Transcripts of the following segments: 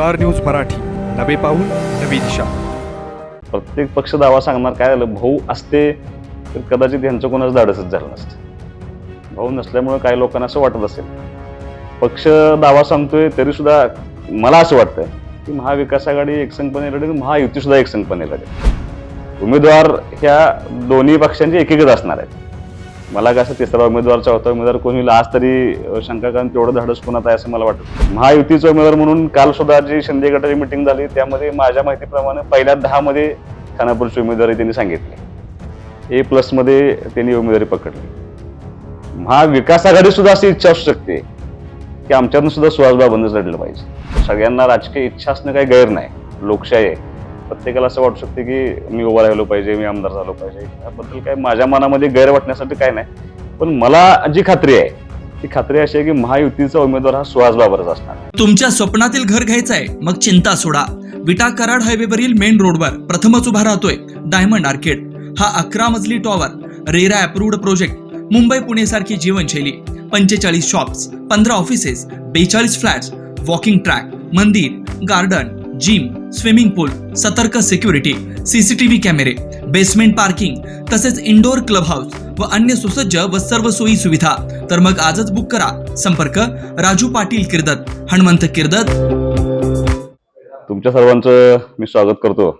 Star news Marathi. नवे पाऊल नवी दिशा. प्रत्येक पक्ष दावा सांगणार काय झालं? भाऊ असते तर कदाचित यांचं कोणाच धाडसच झालं नसतं. भाऊ नसल्यामुळे काही लोकांना असं वाटत असेल. पक्ष दावा सांगतोय तरी सुद्धा मला असं वाटतंय की महाविकास आघाडी एकसंघपणे लढेल महायुती सुद्धा एकसंघपणे लढेल. उमेदवार ह्या दोन्ही पक्षांचे एक एकच असणार आहेत. मला कसं तिसरा उमेदवार चौथा उमेदवार कोणी होईल? आज तरी अं, शंका कारण तेवढं धाडस कोणात आहे असं मला वाटतं महायुतीचा उमेदवार म्हणून काल सुद्धा जी शिंदे गटाची मिटिंग झाली त्यामध्ये माझ्या माहितीप्रमाणे पहिल्या दहा मध्ये खानापूरची उमेदवारी त्यांनी सांगितली. ए प्लसमध्ये त्यांनी उमेदवारी पकडली. महाविकास आघाडी सुद्धा अशी इच्छा असू शकते की आमच्यातून सुद्धा सुहासबाबंदच लढलं पाहिजे. सगळ्यांना राजकीय इच्छा असणं काही गैर नाही. लोकशाही आहे. प्रत्येकाला असं वाटू शकते की मी उभा राहिलो पाहिजे मी आमदार झालो पाहिजे. याबद्दल काय माझ्या मनामध्ये गैर वाटण्यासाठी काय नाही. पण मला जी खात्री आहे ती खात्री अशी आहे की महायुतीचा उमेदवार हा सुहास बाबरच असणार. तुमच्या स्वप्नातील घर घ्यायचंय मग चिंता सोडा. विटा कराड हायवेवरील मेन रोडवर प्रथमच उभा राहतोय डायमंड आर्केड. हा अकरा मजली tower RERA approved project Mumbai Pune सारखी जीवनशैली. पंचेचाळीस शॉप्स पंधरा ऑफिसेस बेचाळीस फ्लॅट्स वॉकिंग ट्रॅक मंदिर गार्डन जिम स्विमिंग पूल सतर्क सिक्युरिटी सीसीटीव्ही कॅमेरे बेसमेंट पार्किंग तसेच इंडोर क्लब हाऊस व अन्य सुसज्ज व सर्व सोयी सुविधा. तर मग आजच बुक करा. संपर्क राजू पाटील किर्दत हनुमंत किर्दत. तुमच्या सर्वांचं मी स्वागत करतो.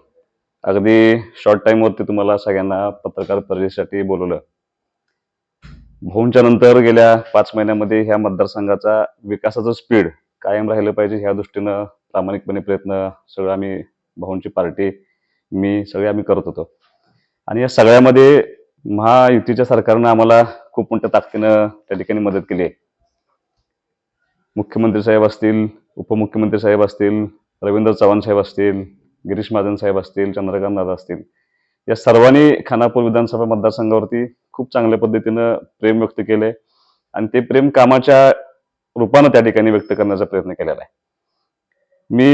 अगदी शॉर्ट टाइमवरती तुम्हाला सगळ्यांना पत्रकार परिषदेसाठी बोलवलं. भाऊंच्या नंतर गेल्या पाच महिन्यामध्ये ह्या मतदारसंघाचा विकासाचं स्पीड कायम राहिलं पाहिजे ह्या दृष्टीनं प्रामाणिकपणे प्रयत्न सगळं आम्ही भाऊंची पार्टी मी सगळे आम्ही करत होतो. आणि या सगळ्यामध्ये महायुतीच्या सरकारनं आम्हाला खूप मोठ्या ताकदीनं त्या ठिकाणी मदत केली आहे. मुख्यमंत्री साहेब असतील उपमुख्यमंत्री साहेब असतील रवींद्र चव्हाण साहेब असतील गिरीश महाजन साहेब असतील चंद्रकांत दादा असतील या सर्वांनी खानापूर विधानसभा मतदारसंघावरती खूप चांगल्या पद्धतीनं प्रेम व्यक्त केले आणि ते प्रेम कामाच्या रूपानं त्या ठिकाणी व्यक्त करण्याचा प्रयत्न केलेला आहे. मी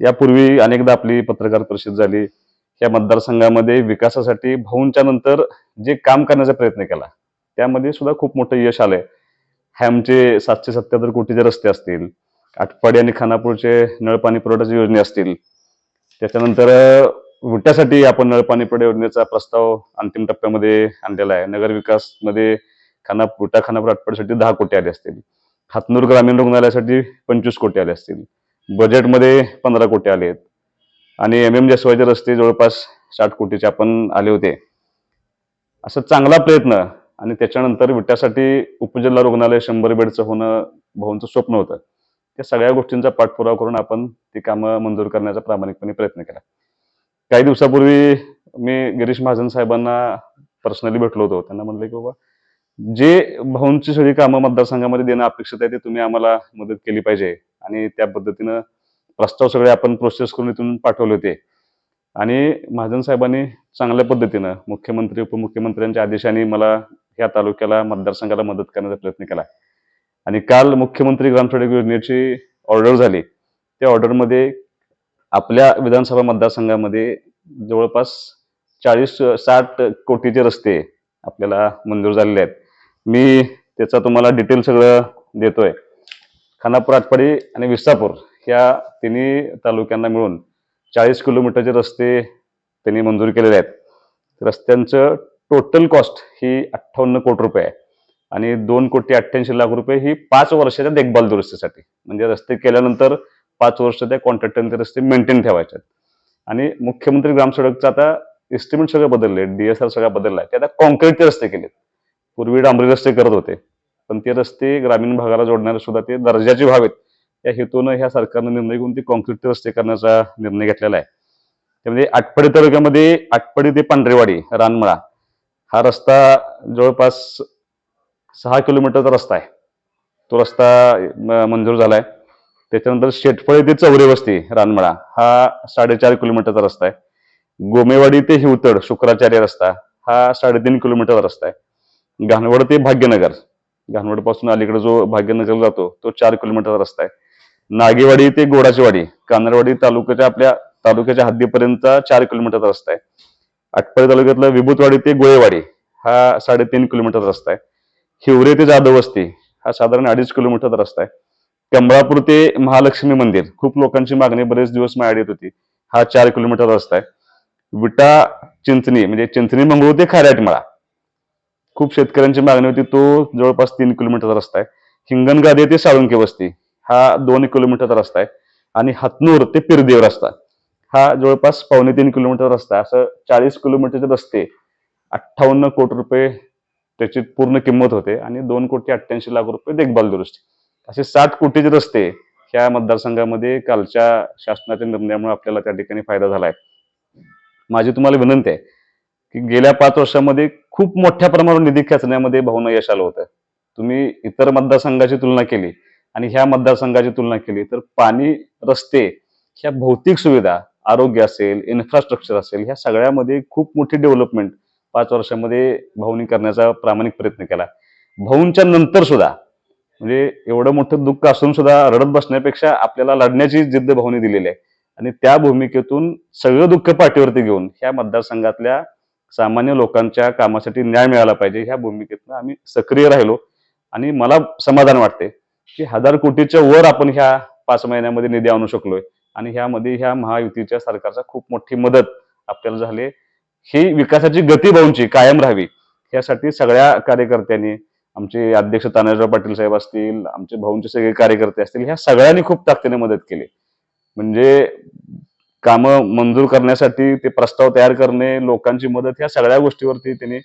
यापूर्वी अनेकदा आपली पत्रकार परिषद झाली. या मतदारसंघामध्ये विकासासाठी भाऊंच्या नंतर जे काम करण्याचा प्रयत्न केला त्यामध्ये सुद्धा खूप मोठं यश आलंय. हॅमचे सातशे सत्याहत्तर कोटीचे रस्ते असतील आटपाडी आणि खानापूरचे नळपाणी पुरवठ्याची योजने असतील. त्याच्यानंतर विट्यासाठी आपण नळपाणी पुरवठा योजनेचा प्रस्ताव अंतिम टप्प्यामध्ये आणलेला आहे. नगर विकासमध्ये खाना विटा खानापूर आटपाडीसाठी दहा कोटी आले असतील. हातनूर ग्रामीण रुग्णालयासाठी पंचवीस कोटी आले असतील. बजेटमध्ये पंधरा कोटी आले आहेत आणि एम एम जसवायचे रस्ते जवळपास साठ कोटीचे आपण आले होते. असा चांगला प्रयत्न आणि त्याच्यानंतर विट्यासाठी उपजिल्हा रुग्णालय शंभर बेडचं होणं भाऊंचं स्वप्न होतं. त्या सगळ्या गोष्टींचा पाठपुरावा करून आपण ती कामं मंजूर करण्याचा प्रामाणिकपणे प्रयत्न केला. काही दिवसापूर्वी मी गिरीश महाजन साहेबांना पर्सनली भेटलो होतो. त्यांना म्हणलं की बाबा जे भाऊंची सगळी कामं मतदारसंघामध्ये देणं अपेक्षित आहे ते तुम्ही आम्हाला मदत केली पाहिजे. आणि त्या पद्धतीनं प्रस्ताव सगळे आपण प्रोसेस करून इथून पाठवले होते. आणि महाजन साहेबांनी चांगल्या पद्धतीनं मुख्यमंत्री उपमुख्यमंत्र्यांच्या आदेशाने मला ह्या तालुक्याला मतदारसंघाला मदत करण्याचा प्रयत्न केला. आणि काल मुख्यमंत्री ग्रामसडक योजनेची ऑर्डर झाली. त्या ऑर्डरमध्ये आपल्या विधानसभा मतदारसंघामध्ये जवळपास चाळीस साठ कोटीचे रस्ते आपल्याला मंजूर झालेले आहेत. मी त्याचा तुम्हाला डिटेल सगळं देतोय. खानापूर आटपाडी आणि विसापूर या तिन्ही तालुक्यांना मिळून चाळीस किलोमीटरचे रस्ते त्यांनी मंजूर केलेले आहेत. रस्त्यांचं टोटल कॉस्ट ही अठ्ठावन्न कोटी रुपये आहे. आणि दोन कोटी अठ्ठ्याऐंशी लाख रुपये ही पाच वर्षाच्या देखभाल दुरुस्तीसाठी. म्हणजे रस्ते केल्यानंतर पाच वर्ष त्या कॉन्ट्रॅक्टरने ते रस्ते मेंटेन ठेवायचे आहेत. आणि मुख्यमंत्री ग्रामसडकचं आता एस्टिमेट सगळं बदलले डीएसआर सगळा बदललाय. ते आता कॉन्क्रीटचे रस्ते केलेत. पूर्वी डांबरी रस्ते करत होते. पण ते रस्ते ग्रामीण भागाला जोडणारे सुद्धा ते दर्जाचे व्हावेत. या हेतूनं ह्या सरकारनं निर्णय घेऊन ते कॉन्क्रीटचे रस्ते करण्याचा निर्णय घेतलेला आहे. त्यामध्ये आटपाडी तालुक्यामध्ये आटपाडी ते पांढरेवाडी रानमळा हा रस्ता जवळपास सहा किलोमीटरचा रस्ता आहे. तो रस्ता म- मंजूर आहे त्याच्यानंतर शेटफळे ते चौरे वस्ती रानमळा हा साडेचार किलोमीटरचा रस्ता आहे. गोमेवाडी ते हिवतड शुक्राचार्य रस्ता हा साडेतीन किलोमीटरचा रस्ता आहे. घाणवड ते भाग्यनगर घाणवडपासून अलीकडे जो भाग्यनगर जातो तो चार किलोमीटरचा रस्ता आहे. नागेवाडी ते गोडाचीवाडी कानरवाडी तालुक्याच्या आपल्या तालुक्याच्या हद्दीपर्यंतचा चार किलोमीटरचा रस्ता आहे. आटपाडी तालुक्यातला विभूतवाडी ते गोळेवाडी हा साडेतीन किलोमीटरचा रस्ता आहे. हिवरे ते जाधव वस्ती हा साधारण अडीच किलोमीटरचा रस्ता आहे. कमळापूर ते महालक्ष्मी मंदिर खूप लोकांची मागणी बरेच दिवस माझ्याकडे येत होती. हा चार किलोमीटर रस्ता आहे. विटा चिंचणी म्हणजे चिंचणी मंगळूर ते खाऱ्याटमळा. खूप शेतकऱ्यांची मागणी होती तो जवळपास तीन किलोमीटरचा रस्ता आहे. हिंगणगादी ते साळुंके वस्ती हा दोन किलोमीटरचा रस्ता आहे. आणि हतनूर ते पिरदेव रस्ता हा जवळपास पावणे तीन किलोमीटर रस्ता असं चाळीस किलोमीटरचे रस्ते अठ्ठावन्न कोटी रुपये त्याची पूर्ण किंमत होते आणि दोन कोटी अठ्ठ्याऐंशी लाख रुपये देखभाल दुरुस्ती. असे साठ कोटीचे रस्ते ह्या मतदारसंघामध्ये कालच्या शासनाच्या निर्णयामुळे आपल्याला त्या ठिकाणी फायदा झालाय. माझी तुम्हाला विनंती आहे की गेल्या पाच वर्षामध्ये खूप मोठ्या प्रमाणावर निधी खेचण्यामध्ये भाऊनं यश आलं होतं तुम्ही इतर मतदारसंघाची तुलना केली आणि ह्या मतदारसंघाची तुलना केली तर पाणी रस्ते ह्या भौतिक सुविधा आरोग्य असेल इन्फ्रास्ट्रक्चर असेल ह्या सगळ्यामध्ये खूप मोठी डेव्हलपमेंट पाच वर्षामध्ये भाऊनी करण्याचा प्रामाणिक प्रयत्न केला. भाऊंच्या नंतर सुद्धा म्हणजे एवढं मोठं दुःख असून सुद्धा रडत बसण्यापेक्षा आपल्याला लढण्याची जिद्द भाऊनी दिलेली आहे. आणि त्या भूमिकेतून सगळं दुःख पाठीवरती घेऊन ह्या मतदारसंघातल्या सामान्य लोकांच्या कामासाठी न्याय मिळाला पाहिजे ह्या भूमिकेतनं आम्ही सक्रिय राहिलो. आणि मला समाधान वाटते की हजार कोटीच्या वर आपण ह्या पाच महिन्यामध्ये निधी आणू शकलोय. आणि ह्यामध्ये ह्या महायुतीच्या सरकारचा खूप मोठी मदत आपल्याला झाली ही विकासाची गती भाऊंची कायम राहावी यासाठी सगळ्या कार्यकर्त्यांनी आमचे अध्यक्ष तानाजीराव पाटील साहेब असतील आमचे भाऊंचे सगळे कार्यकर्ते असतील ह्या सगळ्यांनी खूप ताकदीने मदत केली. म्हणजे कामं मंजूर करण्यासाठी ते प्रस्ताव तयार करणे लोकांची मदत ह्या सगळ्या गोष्टीवरती त्यांनी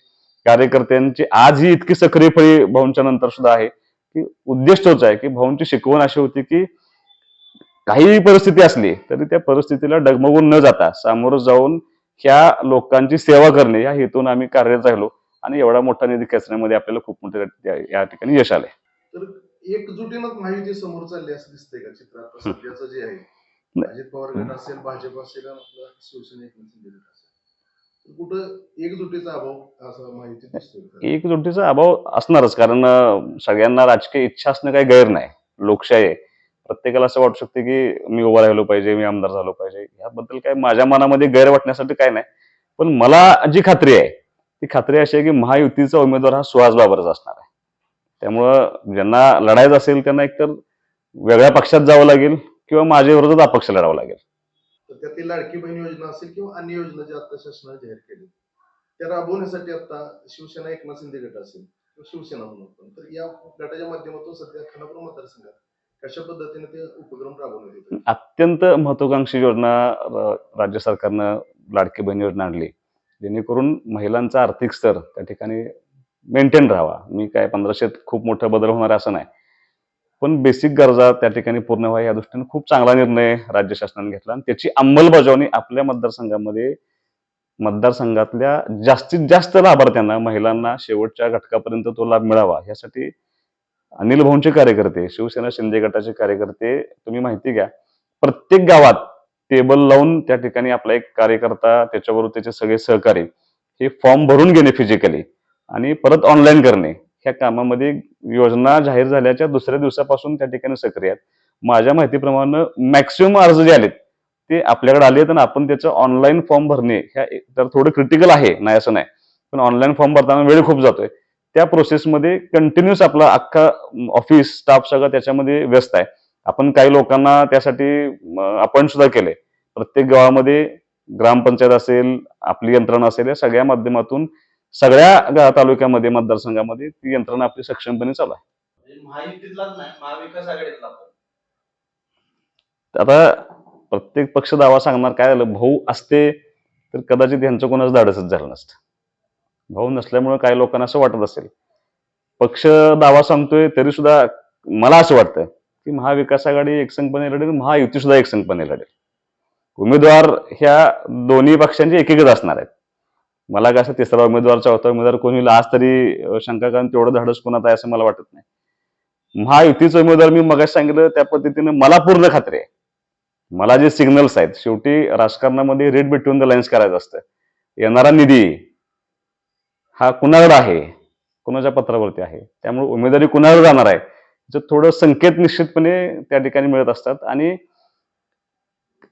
कार्यकर्त्यांची आजही इतकी सक्रिय फळी भाऊंच्या नंतर सुद्धा आहे की उद्देश तोच आहे की भाऊंची शिकवण अशी होती की काहीही परिस्थिती असली तरी त्या परिस्थितीला डगमगून न जाता सामोरं जाऊन ह्या लोकांची सेवा करणे या हेतून आम्ही कार्यरत राहिलो. आणि एवढा मोठा निधी खेचण्यामध्ये आपल्याला खूप मोठे या ठिकाणी यश आले तर एकजुटीनं महायुती समोर चालली असं दिसतंय का चित्र आता सध्याचं जे आहे. अजित पवार गट असेल भाजप असेल शिवसेना असेल. कुठं एकजुटीचा अभाव असा माहिती? एकजुटीचा अभाव असणारच कारण सगळ्यांना राजकीय इच्छा असणं काही गैर नाही. लोकशाही आहे. प्रत्येकाला असं वाटू शकते की मी उभा राहिलो पाहिजे मी आमदार झालो पाहिजे. याबद्दल काय माझ्या मनामध्ये गैर वाटण्यासाठी काय नाही. पण मला जी खात्री आहे ती खात्री अशी आहे की महायुतीचा उमेदवार हा सुहास बाबरच असणार आहे. त्यामुळं ज्यांना लढायचं असेल त्यांना एकतर वेगळ्या पक्षात जावं लागेल किंवा माझ्या विरोधात अपक्ष लढावं लागेल. तर त्यातील लाडकी बहीण योजना असेल किंवा अन्य योजना ज्या आता शासनाने जाहीर केल्या त्या राबवण्यासाठी आता शिवसेना एकनाथ शिंदे गट असेल किंवा शिवसेना म्हणून आपण तर या गटाच्या माध्यमातून सध्या खानापूर मतदारसंघात कशा पद्धतीने ते उपक्रम राबवण्यात येतात अत्यंत महत्वाकांक्षी योजना राज्य सरकारनं लाडकी बहीण योजना आणली. जेणेकरून महिलांचा आर्थिक स्तर त्या ठिकाणी मेंटेन राहावा. मी काय पंधराशेत खूप मोठा बदल होणार असं नाही. पण बेसिक गरजा त्या ठिकाणी पूर्ण व्हाव्या या दृष्टीने खूप चांगला निर्णय राज्य शासनाने घेतला आणि त्याची अंमलबजावणी आपल्या मतदारसंघामध्ये मतदारसंघातल्या जास्तीत जास्त लाभार्थ्यांना महिलांना शेवटच्या घटकापर्यंत तो लाभ मिळावा यासाठी अनिल भाऊंचे कार्यकर्ते शिवसेना शिंदे गटाचे कार्यकर्ते तुम्ही माहिती घ्या. प्रत्येक गावात टेबल लावून त्या ठिकाणी आपला एक कार्यकर्ता त्याच्याबरोबर त्याचे सगळे सहकारी हे फॉर्म भरून घेणे फिजिकली आणि परत ऑनलाईन करणे. ह्या कामामध्ये योजना जाहीर झाल्याच्या दुसऱ्या दिवसापासून त्या ठिकाणी सक्रिय आहेत. माझ्या माहितीप्रमाणे मॅक्सिमम अर्ज जे आलेत ते आपल्याकडे आले आणि आपण त्याचं ऑनलाईन फॉर्म भरणे ह्या तर थोडं क्रिटिकल आहे नाही असं नाही. पण ऑनलाईन फॉर्म भरताना वेळ खूप जातोय. त्या प्रोसेसमध्ये कंटिन्युअस आपला अख्खा ऑफिस स्टाफ सगळं त्याच्यामध्ये व्यस्त आहे. आपण काही लोकांना त्यासाठी अपॉइंट सुद्धा केले प्रत्येक गावामध्ये ग्रामपंचायत असेल आपली यंत्रणा असेल या सगळ्या माध्यमातून सगळ्या तालुक्यामध्ये मतदारसंघामध्ये ती यंत्रणा आपली सक्षमपणे चालू आहे. म्हणजे आता प्रत्येक पक्ष दावा सांगणार काय झालं? भाऊ असते तर कदाचित यांचं कोणाच धाडसच झालं नसतं. भाऊ नसल्यामुळे काही लोकांना असं वाटत असेल. पक्ष दावा सांगतोय तरी सुद्धा मला असं वाटतं की महाविकास आघाडी एकसंघपणे लढेल महायुती सुद्धा एकसंघपणे लढेल. उमेदवार ह्या दोन्ही पक्षांचे एक एकच असणार आहेत. मला कसं असं तिसरा उमेदवार चौथा उमेदवार कोणी होईल? आज तरी शंका कारण तेवढं धाडस कोणात आहे असं मला वाटत नाही. महायुतीचा उमेदवार मी मगाशी सांगितलं त्या पद्धतीने मला पूर्ण खात्री आहे. मला जे सिग्नल्स आहेत शेवटी राजकारणामध्ये रेड बिटवीन द लाईन्स करायचं असतं. येणारा निधी हा कुणाकडे आहे? कुणाच्या पत्रावरती आहे? त्यामुळे उमेदवारी कुणावर जाणार आहे? जर थोडं संकेत निश्चितपणे त्या ठिकाणी मिळत असतात. आणि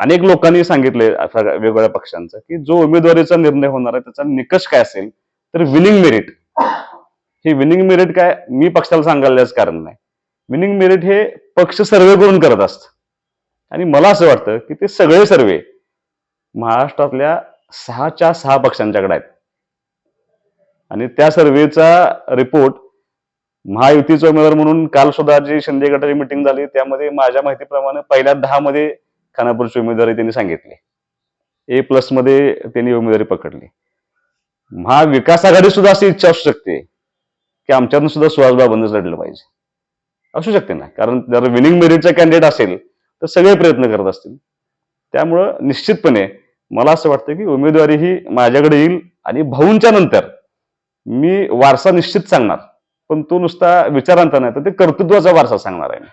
अनेक लोकांनी सांगितले वेगवेगळ्या पक्षांचा की जो उमेदवारीचा निर्णय होणार आहे त्याचा निकष काय असेल तर विनिंग मेरिट ही विनिंग मेरिट काय मी पक्षाला सांगायलाच कारण नाही. विनिंग मेरिट हे पक्ष सर्वे करून करत असत. आणि मला असं वाटतं की ते सगळे सर्वे महाराष्ट्रातल्या सहाच्या सहा पक्षांच्याकडे आहेत. आणि त्या सर्वेचा रिपोर्ट महायुतीचा उमेदवार म्हणून काल सुद्धा जी शिंदे गटाची मिटिंग झाली त्यामध्ये माझ्या माहितीप्रमाणे पहिल्या दहा मध्ये खानापूरची उमेदवारी त्यांनी सांगितली. ए प्लसमध्ये त्यांनी उमेदवारी पकडली. महाविकास आघाडी सुद्धा अशी इच्छा असू शकते की आमच्यातून सुद्धा सुहास बंद लढलं पाहिजे. असू शकते ना. कारण जर विनिंग मेरिटचा कॅन्डिडेट असेल तर सगळे प्रयत्न करत असतील. त्यामुळं निश्चितपणे मला असं वाटतं की उमेदवारी ही माझ्याकडे येईल आणि भाऊंच्या नंतर मी वारसा निश्चित सांगणार. पण तो नुसता विचारांचा नाही तर ते कर्तृत्वाचा वारसा सांगणार आहे मी.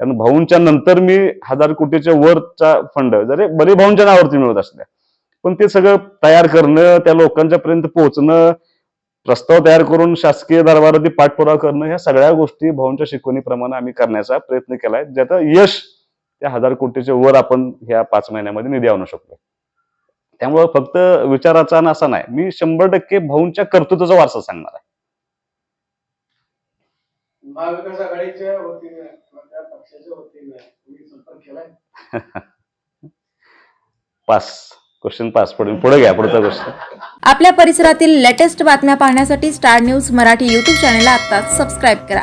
कारण भाऊंच्या नंतर मी हजार कोटीच्या वरचा फंड जरी बरे भाऊंच्या नावावरती मिळत असल्या पण ते सगळं तयार करणं त्या लोकांच्या पर्यंत पोहोचणं प्रस्ताव तयार करून शासकीय दरबारात पाठपुरावा करणं ह्या सगळ्या गोष्टी भाऊंच्या शिकवणीप्रमाणे आम्ही करण्याचा प्रयत्न केलाय ज्याचं यश त्या हजार कोटीच्या वर आपण ह्या पाच महिन्यामध्ये निधी आणू शकतो. त्यामुळं फक्त विचाराचा असा नाही मी शंभर टक्के भाऊंच्या कर्तृत्वाचा वारसा सांगणार आहे. महाविकास आघाडीच्या वतीने किंवा त्या पक्षाच्या वतीने तुम्ही संपर्क केलाय? पास. Question pass. पुढे पुढे घ्या. पुढचा क्वेश्चन आपल्या परिसरातील लेटेस्ट बातम्या पाहण्यासाठी स्टार न्यूज मराठी यूट्यूब चॅनलला आत्ताच सबस्क्राईब करा.